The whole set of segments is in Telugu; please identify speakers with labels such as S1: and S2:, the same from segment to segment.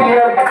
S1: Yeah.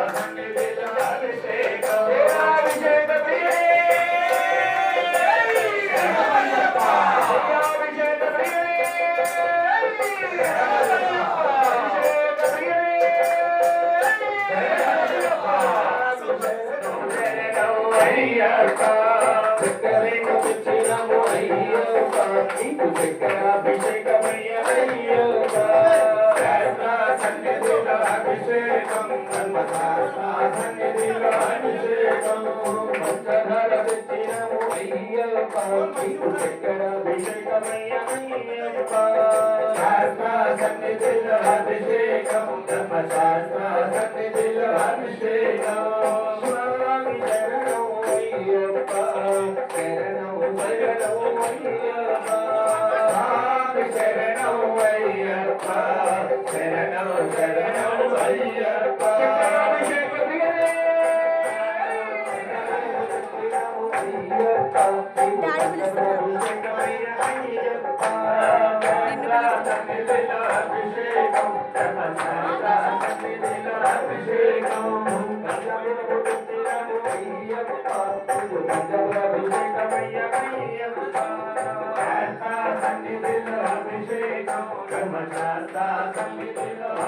S2: శాస్త్రాభిషేకం నమ శాస్త్రాభిషేకం
S1: స్వామి చరణం అయ్యప్ప చరణం చరణం అయ్యప్ప
S2: స్వామి చరణం అయ్యప్ప చరణం చరణం అయ్యప్ప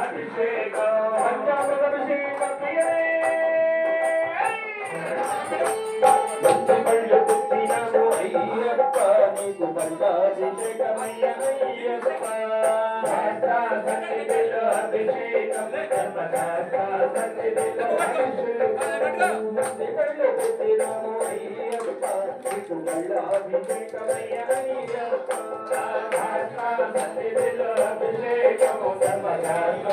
S2: అభిషేకం అభిషేకమయ్యప్ప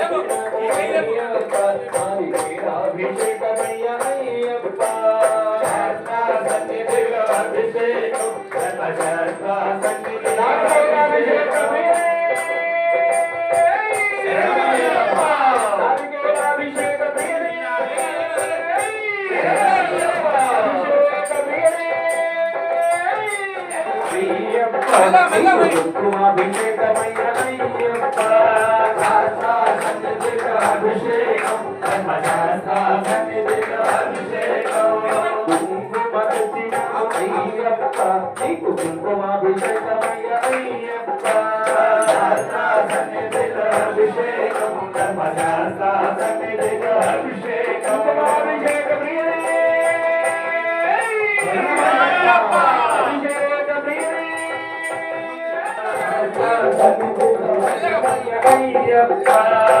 S2: అభిషేకం కర్మ శాస్త్ర అభిషేకం everybody.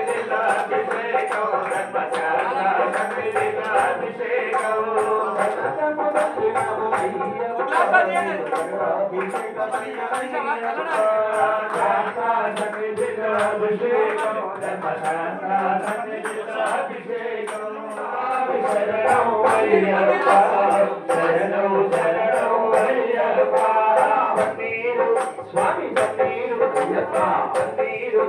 S1: స్వామి పన్నీరు పన్నీరు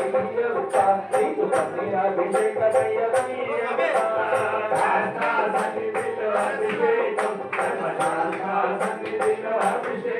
S1: అయ్యప్ప నీకు అభిషేకం
S2: అభిషేకం